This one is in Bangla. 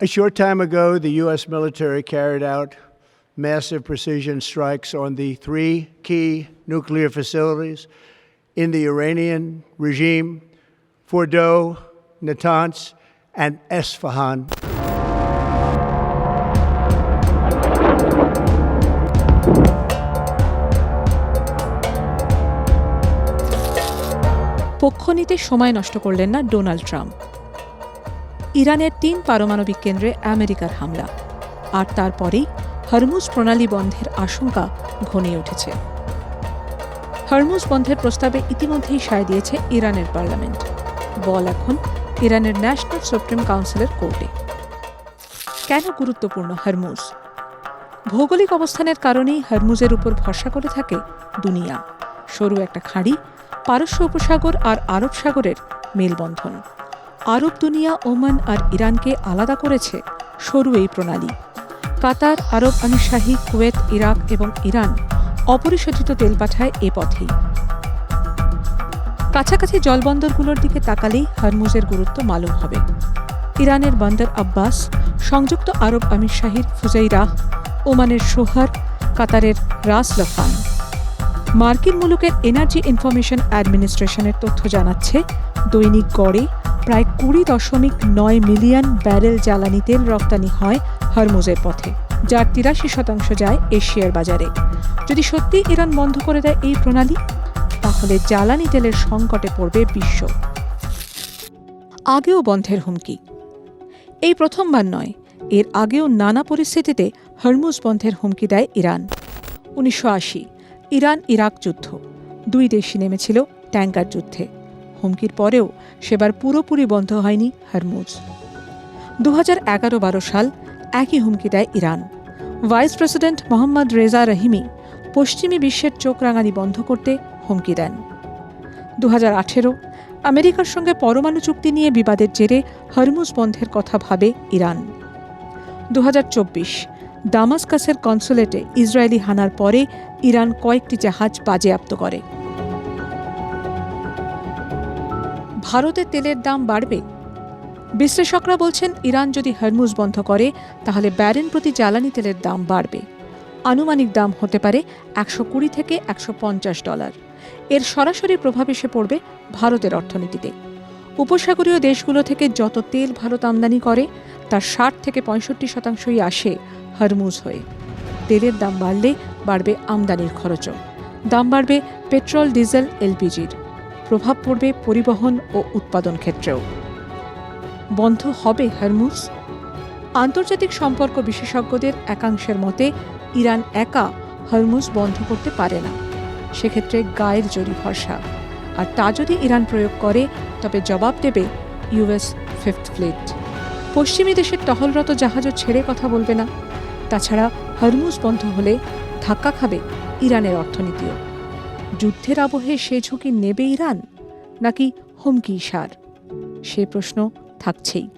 A short time ago, the U.S. military carried out massive precision strikes on the three key nuclear facilities in the Iranian regime Fordow, Natanz, and Esfahan. পক্ষ নিতে সময় নষ্ট করলেন না ডোনাল্ড ট্রাম্প ইরানের তিন পারমাণবিক কেন্দ্রে আমেরিকার হামলা। আর তারপরেই হরমুজ প্রণালী বন্ধের আশঙ্কা ঘনিয়ে উঠেছে। হরমুজ বন্ধের প্রস্তাবে ইতিমধ্যেই সায় দিয়েছে ইরানের পার্লামেন্ট। বল এখন ইরানের ন্যাশনাল সুপ্রিম কাউন্সিলের কোর্টে। কেন গুরুত্বপূর্ণ হরমুজ? ভৌগোলিক অবস্থানের কারণেই হরমুজের উপর ভরসা করে থাকে দুনিয়া। সরু একটা খাঁড়ি, পারস্য উপসাগর আর আরব সাগরের মেলবন্ধন। আরব দুনিয়া, ওমান আর ইরানকে আলাদা করেছে সরু এই প্রণালী। কাতার, আরব আমিরশাহী কুয়েত, ইরাক এবং ইরান অপরিশোধিত তেল পাঠায় এ পথেই। কাছাকাছি জলবন্দরগুলোর দিকে তাকালেই হরমুজের গুরুত্ব মালুম হবে। ইরানের বন্দর আব্বাস, সংযুক্ত আরব আমিরশাহীর ফুজাইরাহ ওমানের সোহার, কাতারের রাস লফান মার্কিন মুলুকের এনার্জি ইনফরমেশন অ্যাডমিনিস্ট্রেশনের তথ্য জানাচ্ছে, দৈনিক গড়ে প্রায় কুড়ি দশমিক নয় মিলিয়ন ব্যারেল জ্বালানি তেল রপ্তানি হয় হরমুজের পথে। যার তিরাশি শতাংশ যায় এশিয়ার বাজারে। যদি সত্যি ইরান বন্ধ করে দেয় এই প্রণালী, তাহলে জ্বালানি তেলের সংকটে পড়বে বিশ্ব। আগেও বন্ধের হুমকি। এই প্রথমবার নয়, এর আগেও নানা পরিস্থিতিতে হরমুজ বন্ধের হুমকি দেয় ইরান। উনিশশো আশি ইরান ইরাক যুদ্ধ। দুই দেশই নেমেছিল ট্যাঙ্কার যুদ্ধে। হুমকির পরেও সেবার পুরোপুরি বন্ধ হয়নি হরমুজ। দু হাজার এগারো বারো সাল একই হুমকি দেয় Iran. Vice president Mohammad Reza Rahimi পশ্চিমী বিশ্বের চোখ রাঙানি বন্ধ করতে হুমকি দেন। দু হাজার আঠেরো, আমেরিকার সঙ্গে পরমাণু চুক্তি নিয়ে বিবাদের জেরে হরমুজ বন্ধের কথা ভাবে ইরান। দু হাজার চব্বিশ, দামাসকাসের কনসুলেটে ইসরায়েলি হানার পরে ইরান কয়েকটি জাহাজ বাজেয়াপ্ত করে। ভারতে তেলের দাম বাড়বে? বিশ্লেষকরা বলছেন, ইরান যদি হরমুজ বন্ধ করে, তাহলে ব্যারেন প্রতি জ্বালানি তেলের দাম বাড়বে। আনুমানিক দাম হতে পারে একশো কুড়ি থেকে একশো পঞ্চাশ ডলার। এর সরাসরি প্রভাব এসে পড়বে ভারতের অর্থনীতিতে। উপসাগরীয় দেশগুলো থেকে যত তেল ভারত আমদানি করে, তার ষাট থেকে পঁয়ষট্টি শতাংশই আসে হরমুজ হয়ে। তেলের দাম বাড়লে বাড়বে আমদানির খরচও। দাম বাড়বে পেট্রোল, ডিজেল, এলপিজির। প্রভাব পড়বে পরিবহন ও উৎপাদন ক্ষেত্রেও। বন্ধ হবে হরমুজ? আন্তর্জাতিক সম্পর্ক বিশেষজ্ঞদের একাংশের মতে, ইরান একা হরমুজ বন্ধ করতে পারে না। সেক্ষেত্রে গায়ের জরি ভরসা। আর তা যদি ইরান প্রয়োগ করে, তবে জবাব দেবে ইউএস ফিফথ ফ্লিট। পশ্চিমী দেশের টহলরত জাহাজও ছেড়ে কথা বলবে না। তাছাড়া হরমুজ বন্ধ হলে ধাক্কা খাবে ইরানের অর্থনীতিও। যুদ্ধের আবহে সে ঝুঁকি নেবে ইরান নাকি হুমকি সার? সে প্রশ্ন থাকছেই।